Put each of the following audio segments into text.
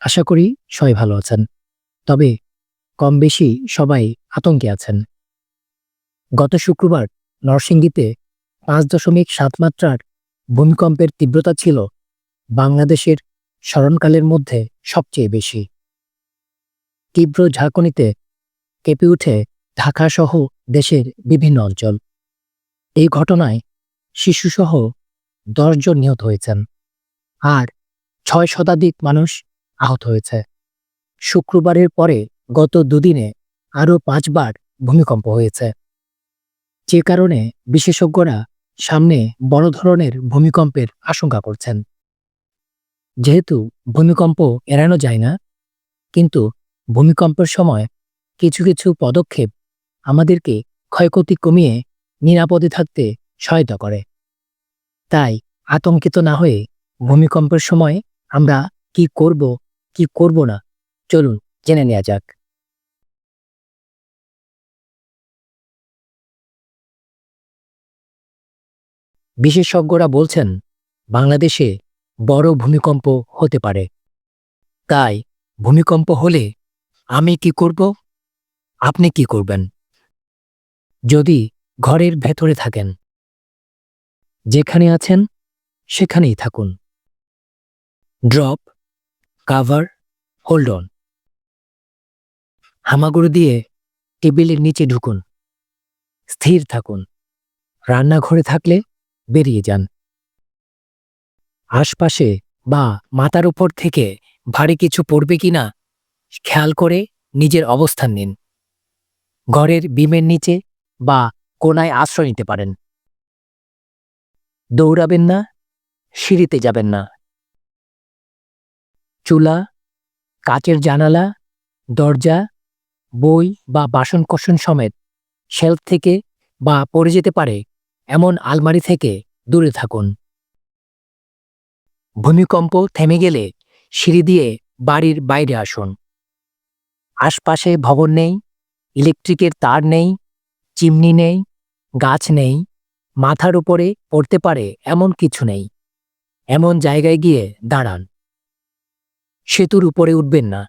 আশা করি সবাই ভালো আছেন। তবে কম বেশি সবাই আতঙ্কে আছেন। গত শুক্রবার নরসিংদীতে পাঁচ দশমিক সাত মাত্রার ভূমিকম্পের তীব্রতা ছিল বাংলাদেশের স্মরণকালের মধ্যে সবচেয়ে বেশি। তীব্র ঝাঁকুনিতে কেঁপে উঠে ঢাকাসহ দেশের বিভিন্ন অঞ্চল। এই ঘটনায় শিশুসহ দশজন নিহত হয়েছেন। আর ছয় শতাধিক মানুষ আহত হয়েছে। শুক্রবারের পরে গত দুদিনে আরও পাঁচবার ভূমিকম্প হয়েছে। যে কারণে বিশেষজ্ঞরা সামনে বড় ধরনের ভূমিকম্পের আশঙ্কা করছেন। যেহেতু ভূমিকম্প এড়ানো যায় না, কিন্তু ভূমিকম্পের সময় কিছু কিছু পদক্ষেপ আমাদেরকে ক্ষয়ক্ষতি কমিয়ে নিরাপদে থাকতে সহায়তা করে। তাই আতঙ্কিত না হয়ে ভূমিকম্পের সময় আমরা কি করব কি করব না? চলুন, জেনে নেওয়া যাক। বিশেষজ্ঞরা বলছেন, বাংলাদেশে বড় ভূমিকম্প হতে পারে। তাই, ভূমিকম্প হলে আমি কি করব? আপনি কি করবেন? যদি ঘরের ভেতরে থাকেন। যেখানে আছেন, সেখানেই থাকুন। ড্রপ কাভার হোল্ড অন হামাগুড়ি দিয়ে টেবিলের নিচে ঢুকুন। স্থির থাকুন। রান্নাঘরে থাকলে বেরিয়ে যান। আশপাশে বা মাথার উপর থেকে ভারী কিছু পড়বে কিনা খেয়াল করে নিজের অবস্থান নিন। ঘরের বিমের নিচে বা কোনায় আশ্রয় নিতে পারেন। দৌড়াবেন না, সিঁড়িতে যাবেন না। চুলা, কাচের জানালা, দরজা, বই বা বাসনকোসন সমেত শেলফ থেকে বা পড়ে যেতে পারে এমন আলমারি থেকে দূরে থাকুন। ভূমিকম্প থেমে গেলে সিঁড়ি দিয়ে বাড়ির বাইরে আসুন। আশপাশে ভবন নেই, ইলেকট্রিকের তার নেই, চিমনি নেই, গাছ নেই, মাথার উপরে পড়তে পারে এমন কিছু নেই। এমন জায়গায় গিয়ে দাঁড়ান। সেতুর উপরে উঠবেন না।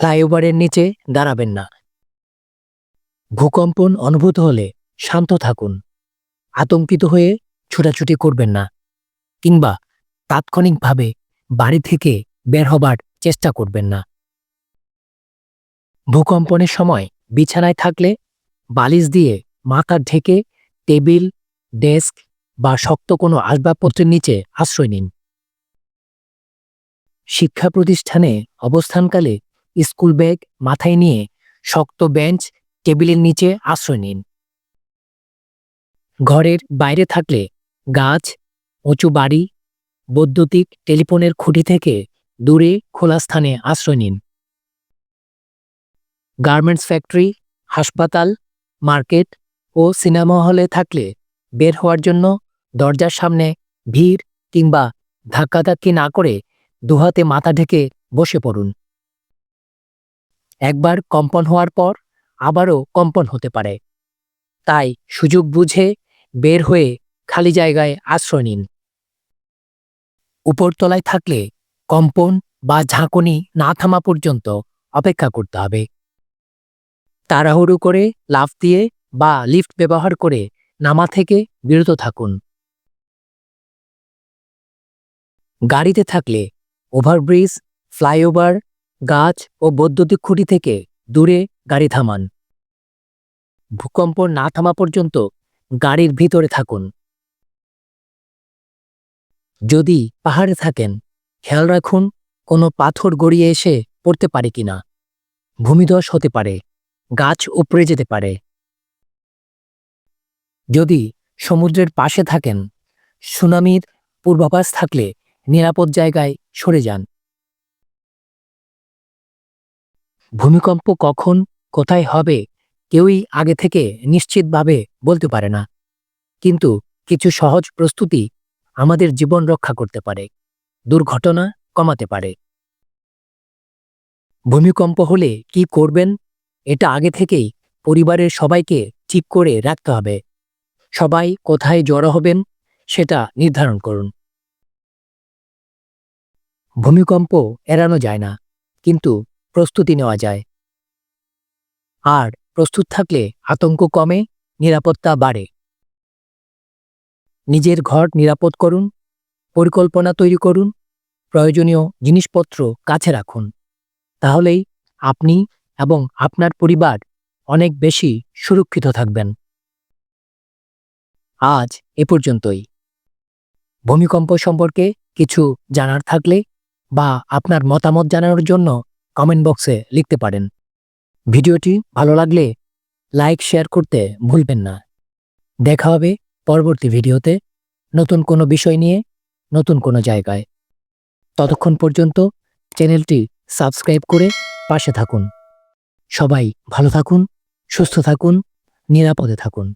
ফ্লাইওভারের নিচে দাঁড়াবেন না। ভূকম্পন অনুভূত হলে শান্ত থাকুন। আতঙ্কিত হয়ে ছুটাছুটি করবেন না কিংবা তাৎক্ষণিকভাবে বাড়ি থেকে বের হবার চেষ্টা করবেন না। ভূকম্পনের সময় বিছানায় থাকলে বালিশ দিয়ে মাথা ঢেকে টেবিল, ডেস্ক বা শক্ত কোনো আসবাবপত্রের নিচে আশ্রয় নিন। শিক্ষা প্রতিষ্ঠানে অবস্থানকালে স্কুল ব্যাগ মাথায় নিয়ে শক্ত বেঞ্চ টেবিলের নিচে আশ্রয় নিন। ঘরের বাইরে থাকলে গাছ, উঁচু বাড়ি, বৈদ্যুতিক টেলিফোনের খুঁটি থেকে দূরে খোলা স্থানে আশ্রয় নিন। গার্মেন্টস ফ্যাক্টরি, হাসপাতাল, মার্কেট ও সিনেমা হলে থাকলে বের হওয়ার জন্য দরজার সামনে ভিড় কিংবা ধাক্কাধাক্কি না করে দুহাতে মাথা ঢেকে বসে পড়ুন। একবার কম্পন হওয়ার পর আবারও কম্পন হতে পারে। তাই সুযোগ বুঝে বের হয়ে খালি জায়গায় আশ্রয় নিন। উপরতলায় থাকলে কম্পন বা ঝাঁকুনি না থামা পর্যন্ত অপেক্ষা করতে হবে। তাড়াহুড়ো করে লাফ দিয়ে বা লিফট ব্যবহার করে নামা থেকে বিরত থাকুন। গাড়িতে থাকলে ওভারব্রিজ, ফ্লাইওভার, গাছ ও বৈদ্যুতিক খুঁটি থেকে দূরে গাড়ি থামান। ভূকম্প না থামা পর্যন্ত গাড়ির ভিতরে থাকুন। যদি পাহাড়ে থাকেন, খেয়াল রাখুন, কোনো পাথর গড়িয়ে এসে পড়তে পারে কিনা। ভূমিধস হতে পারে, গাছ উপড়ে যেতে পারে। যদি সমুদ্রের পাশে থাকেন, সুনামির পূর্বাভাস থাকলে নিরাপদ জায়গায় সরে যান। ভূমিকম্প কখন, কোথায় হবে, কেউই আগে থেকে নিশ্চিতভাবে বলতে পারে না। কিন্তু কিছু সহজ প্রস্তুতি আমাদের জীবন রক্ষা করতে পারে, দুর্ঘটনা কমাতে পারে। ভূমিকম্প হলে কি করবেন? এটা আগে থেকেই পরিবারের সবাইকে ঠিক করে রাখতে হবে। সবাই কোথায় জড়ো হবেন, সেটা নির্ধারণ করুন। ভূমিকম্প এড়ানো যায় না, কিন্তু প্রস্তুতি নেওয়া যায়। আর প্রস্তুত থাকলে আতঙ্ক কমে, নিরাপত্তা বাড়ে। নিজের ঘর নিরাপদ করুন, পরিকল্পনা তৈরি করুন, প্রয়োজনীয় জিনিসপত্র কাছে রাখুন। তাহলেই আপনি এবং আপনার পরিবার অনেক বেশি সুরক্ষিত থাকবেন। আজ এ পর্যন্তই। ভূমিকম্প সম্পর্কে কিছু জানার থাকলে বা আপনার মতামত জানানোর জন্য কমেন্ট বক্সে লিখতে পারেন। ভিডিওটি ভালো লাগলে লাইক শেয়ার করতে ভুলবেন না। দেখা হবে পরবর্তী ভিডিওতে নতুন কোনো বিষয় নিয়ে, নতুন কোনো জায়গায়। ততক্ষণ পর্যন্ত চ্যানেলটি সাবস্ক্রাইব করে পাশে থাকুন। সবাই ভালো থাকুন, সুস্থ থাকুন, নিরাপদে থাকুন।